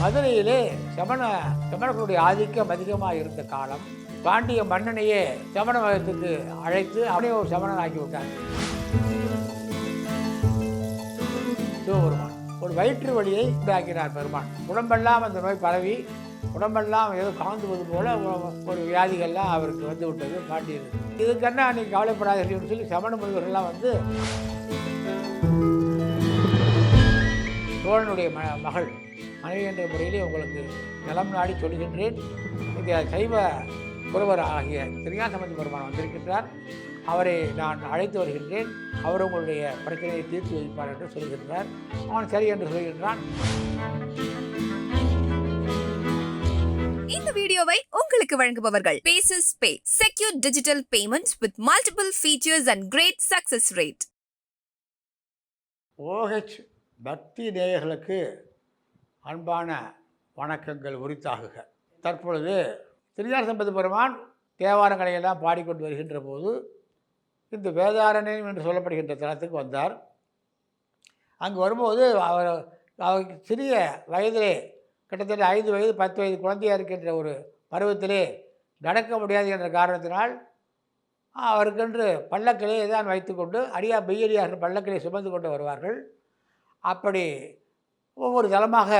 மதுரையிலே சமண சமணர்களுடைய ஆதிக்கம் அதிகமாக இருந்த காலம் பாண்டிய மன்னனையே சமண மதத்துக்கு அழைத்து அவனே ஒரு சமணன் ஆக்கி விட்டாங்க சிவபெருமான் ஒரு வயிற்று வழியை உண்டாக்கினார் பெருமான். உடம்பெல்லாம் அந்த நோய் பரவி உடம்பெல்லாம் ஏதோ காந்துவது போல ஒரு- வியாதிகள்லாம் அவருக்கு வந்து விட்டது பாண்டியது இதுக்கென்ன நீ கவலைப்படாதீங்கன்னு சொல்லி சமண முனிவர்கள்லாம் வந்து சோழனுடைய ம மகள் மனைவி என்ற முறையிலே உங்களுக்கு நலம் நாடி சொல்கின்றேன். இந்த சைவ புரவர் ஆகிய திருஞாசமதி பெருமான் வந்திருக்கின்றார். அவரை நான் அழைத்து வருகின்றேன். அவர் உங்களுடைய பிரச்சனையை தீர்த்து வைப்பார் என்று சொல்கின்றார். அவன் சரி என்று சொல்கின்றான். இந்த வீடியோவை உங்களுக்கு வழங்குபவர்கள் bases pay secure digital payment with multiple features and great success rate OH பக்தி நேயர்களுக்கு அன்பான வணக்கங்கள் உரித்தாகுக. தற்பொழுது திருஞான சம்பந்த பெருமான் தேவாரங்களை எல்லாம் பாடிக்கொண்டு வருகின்ற போது இந்த வேதாரண்யம் என்று சொல்லப்படுகின்ற தளத்துக்கு வந்தார். அங்கு வரும்போது அவர் அவருக்கு சிறிய வயதிலே கிட்டத்தட்ட ஐந்து வயது பத்து வயது குழந்தையாக இருக்கின்ற ஒரு பருவத்திலே நடக்க முடியாது என்ற காரணத்தினால் அவருக்கென்று பல்லக்கிலே தான் வைத்துக்கொண்டு அடியா பெய்யடியாக பல்லக்கிலே சுமந்து கொண்டு வருவார்கள். அப்படி ஒவ்வொரு தலமாக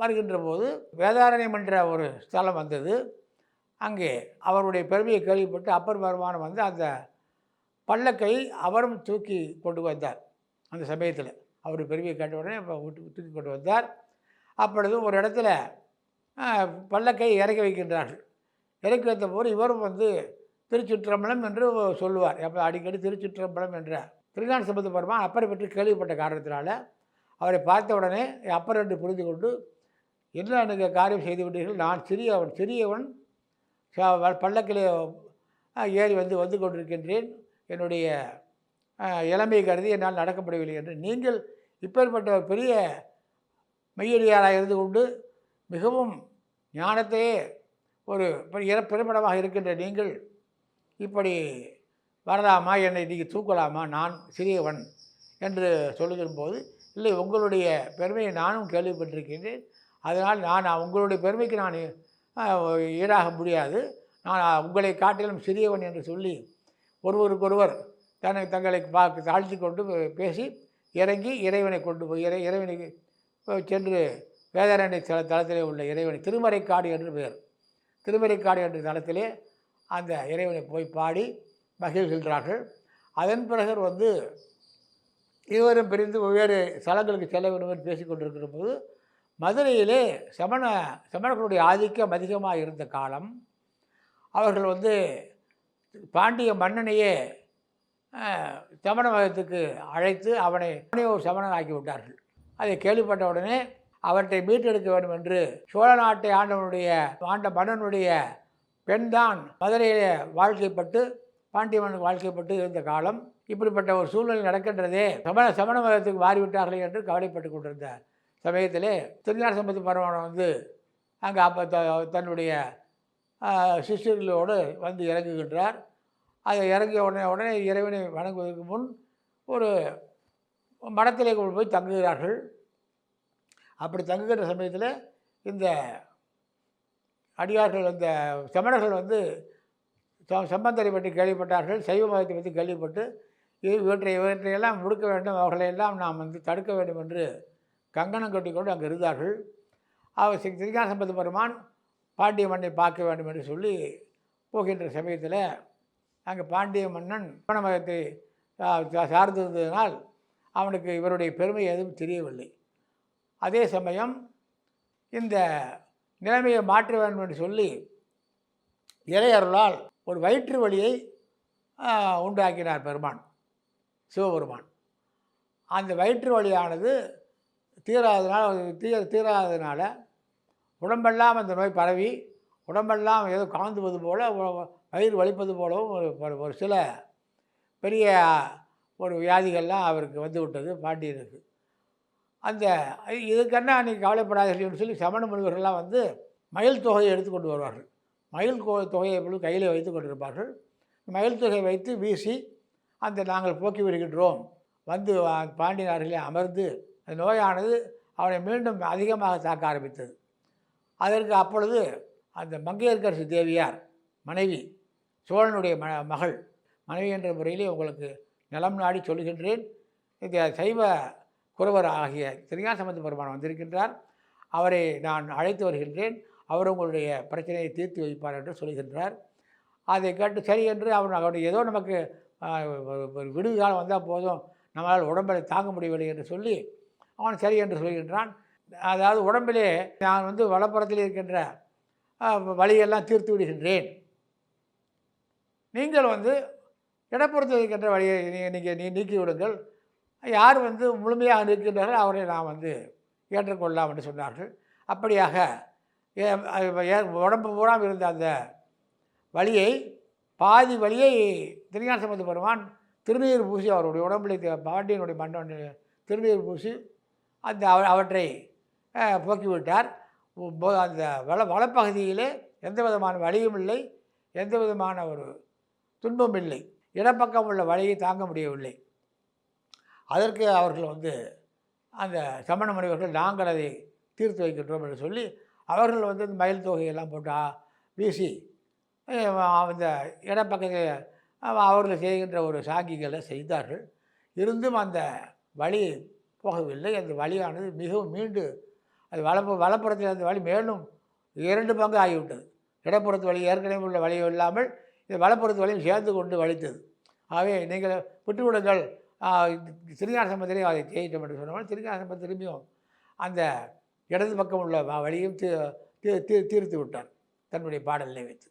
வருகின்ற போது வேதாரண்யம் என்ற ஒரு ஸ்தலம் வந்தது. அங்கே அவருடைய பெருமையை கேள்விப்பட்டு அப்பர் பெருமானம் வந்து அந்த பல்லக்கை அவரும் தூக்கி கொண்டு வந்தார். அந்த சமயத்தில் அவர் பெருமையை கேட்ட உடனே அப்ப தூக்கி கொண்டு வந்தார். அப்பொழுது ஒரு இடத்துல பல்லக்கை இறக்கி வைக்கின்றார்கள். இறக்கி வைத்த போது இவரும் வந்து திருச்சுற்றம்பலம் என்று சொல்லுவார். அப்போ அடிக்கடி திருச்சுற்றம்பலம் என்ற திருஞான சம்பந்த பெருமான் அப்பரை பற்றி கேள்விப்பட்ட காரணத்தினால அவரை பார்த்த உடனே அப்பர் என்று புரிந்து கொண்டு என்ன எனக்கு காரியம் செய்து விட்டீர்கள்? நான் சிறியவன் சிறியவன். பள்ளக்கிலே ஏறி வந்து வந்து கொண்டிருக்கின்றேன். என்னுடைய இளமை இளமையை கருதி என்னால் நடக்கப்படவில்லை என்று. நீங்கள் இப்பேற்பட்ட ஒரு பெரிய மெய்யடியாராக இருந்து கொண்டு மிகவும் ஞானத்தையே ஒரு பிற- இருக்கின்ற நீங்கள் இப்படி வரலாமா? என்னை நீங்கள் தூக்கலாமா? நான் சிறியவன் என்று சொல்லுகிற போது இல்லை உங்களுடைய பெருமையை நானும் கேள்விப்பட்டிருக்கின்றேன். அதனால் நான் உங்களுடைய பெருமைக்கு நான் ஈடாக முடியாது. நான் உங்களை காட்டிலும் சிறியவன் என்று சொல்லி ஒருவருக்கொருவர் தன்னை தங்களை பார்த்து தாழ்த்தி கொண்டு பேசி இறங்கி இறைவனை கொண்டு போய் இறை இறைவனுக்கு சென்று வேதாரண்ய தல தளத்திலே உள்ள இறைவனை திருமறைக்காடு என்று பெயர். திருமறைக்காடு என்ற தளத்திலே அந்த இறைவனை போய் பாடி மகிழ்கின்றார்கள். அதன் பிறகு வந்து இருவரும் பிரிந்து வெவ்வேறு ஸ்தலங்களுக்கு செல்ல வேண்டும் என்று பேசிக்கொண்டிருக்கிற போது மதுரையிலே சமண சமணர்களுடைய ஆதிக்கம் அதிகமாக இருந்த காலம் அவர்கள் வந்து பாண்டிய மன்னனையே சமண மதத்துக்கு அழைத்து அவனை ஒரு சமணன் ஆக்கி விட்டார்கள் அதை கேள்விப்பட்ட உடனே அவற்றை மீட்டெடுக்க வேண்டும் என்று சோழ நாட்டை ஆண்டவனுடைய ஆண்ட மன்னனுடைய பெண்தான் மதுரையிலே வாழ்க்கைப்பட்டு பாண்டிய மன்னன் வாழ்க்கைப்பட்டு இருந்த காலம். இப்படிப்பட்ட ஒரு சூழ்நிலை நடக்கின்றதே சமண சமண மதத்துக்கு மாறிவிட்டார்களே என்று கவலைப்பட்டு கொண்டிருந்த சமயத்திலே திருநாள் சம்பந்த பரமானம் வந்து அங்கே அப்போ த தன்னுடைய சிஷ்யர்களோடு வந்து இறங்குகின்றார். அதை இறங்கிய உடனே உடனே இறைவனை வணங்குவதற்கு முன் ஒரு மடத்திலே கொண்டு போய் தங்குகிறார்கள். அப்படி தங்குகின்ற சமயத்தில் இந்த அடியார்கள் இந்த சமணர்கள் வந்து சம்பந்தரை பற்றி கேள்விப்பட்டார்கள் சைவ மதத்தை பற்றி கேள்விப்பட்டு இவற்றை இவற்றையெல்லாம் முடுக்க வேண்டும். அவர்களையெல்லாம் நாம் வந்து தடுக்க வேண்டும் என்று கங்கணம் கட்டிக்கொண்டு அங்கே இருந்தார்கள். அவர் ஸ்ரீ திருஞான சம்பந்த பெருமான் பாண்டிய மண்ணை பார்க்க வேண்டும் என்று சொல்லி போகின்ற சமயத்தில் அங்கே பாண்டிய மன்னன் சமண மதத்தை சார்ந்திருந்ததினால் அவனுக்கு இவருடைய பெருமை எதுவும் தெரியவில்லை. அதே சமயம் இந்த நிலைமையை மாற்ற வேண்டும் என்று சொல்லி இறையருளால் ஒரு வயிற்று வழியை உண்டாக்கினார் பெருமான். சிவபெருமான். அந்த வயிற்று வலியானது தீராதனால் தீ தீராததுனால உடம்பெல்லாம் அந்த நோய் பரவி உடம்பெல்லாம் ஏதோ காந்துவது போல் வயிறு வலிப்பது போலவும் ஒரு ஒரு- சில பெரிய ஒரு வியாதிகள்லாம் அவருக்கு வந்து விட்டது பாண்டியனுக்கு. அந்த இதுக்கென்னா அன்றைக்கி கவலைப்படாதீர்கள் சொல்லி சமண முனிவர்கள்லாம் வந்து மயில் தொகையை எடுத்துக்கொண்டு வருவார்கள். மயில் தொகையை கையில் வைத்து கொண்டிருப்பார்கள். மயில் தொகையை வைத்து வீசி அந்த நாங்கள் போக்கி வருகின்றோம் வந்து வா- அமர்ந்து அந்த நோயானது அவனை மீண்டும் அதிகமாக தாக்க ஆரம்பித்தது. அதற்கு அப்பொழுது அந்த மங்கையர்கரசு தேவியார் மனைவி சோழனுடைய ம மகள் மனைவி என்ற முறையிலே உங்களுக்கு நிலம் நாடி சொல்லுகின்றேன். இந்த சைவ குறவர் ஆகிய திருஞான சம்பந்த பெருமான் வந்திருக்கின்றார். அவரை நான் அழைத்து வருகின்றேன். அவர் உங்களுடைய பிரச்சனையை தீர்த்து வைப்பார் என்று சொல்கின்றார் அதை கேட்டு சரி என்று அவர் அவருடைய ஏதோ நமக்கு ஒரு ஒரு காலம் வந்தால் போதும். நம்மளால் உடம்பை தாங்க முடியவில்லை என்று சொல்லி அவன் சரி என்று சொல்கின்றான். அதாவது உடம்பிலே நான் வந்து வலப்புறத்தில் இருக்கின்ற வழியெல்லாம் தீர்த்து விடுகின்றேன். நீங்கள் வந்து இடப்புறத்தில் இருக்கின்ற வழியை நீங்கள் நீ நீக்கி விடுங்கள். யார் வந்து முழுமையாக நிற்கின்றார்கள் அவரை நான் வந்து ஏற்றுக்கொள்ளலாம் என்று சொன்னார்கள். அப்படியாக ஏ- உடம்பு பூராம் இருந்த அந்த வழியை பாதி வழியை திருஞான சம்பந்த பெருமான் திருநீர் பூசி அவருடைய உடம்பில் பாண்டியனுடைய மன்னன் திருநீர் பூசி அந்த அவ- அவற்றை போக்கிவிட்டார். போ- அந்த வள வளப்பகுதியிலே எந்த விதமான வலியும் இல்லை. எந்த விதமான ஒரு துன்பம் இல்லை. இடப்பக்கம் உள்ள வலியை தாங்க முடியவில்லை. அதற்கு அவர்கள் வந்து அந்த சமண முனிவர்கள் நாங்கள் அதை தீர்த்து வைக்கின்றோம் என்று சொல்லி அவர்கள் வந்து இந்த மயில் தொகையெல்லாம் போட்டு வீசி இந்த அந்த இடப்பக்கத்தில் அவர்கள் செய்கின்ற ஒரு சாங்கிகளை செய்தார்கள். இருந்தும் அந்த வழி போகவில்லை. அந்த வழியானது மிகவும் மீண்டு அது வலப்பு வலப்புறத்தில் அந்த வழி மேலும் இரண்டு பங்கு ஆகிவிட்டது. இடப்புறத்து வழி ஏற்கனவே உள்ள வழியும் இல்லாமல் இது வலப்புறத்து வழியும் சேர்ந்து கொண்டு வலித்தது ஆகவே நீங்கள் விட்டுவிடுங்கள் திருஞான சம்பந்தரே அதை செய்யட்டும் என்று சொன்னால் திருஞான சம்பந்தம் திரும்பியும் அந்த இடது பக்கம் உள்ள வழியும் தீ தீ- தீ- தீர்த்து விட்டார். தன்னுடைய பாடலை வைத்து.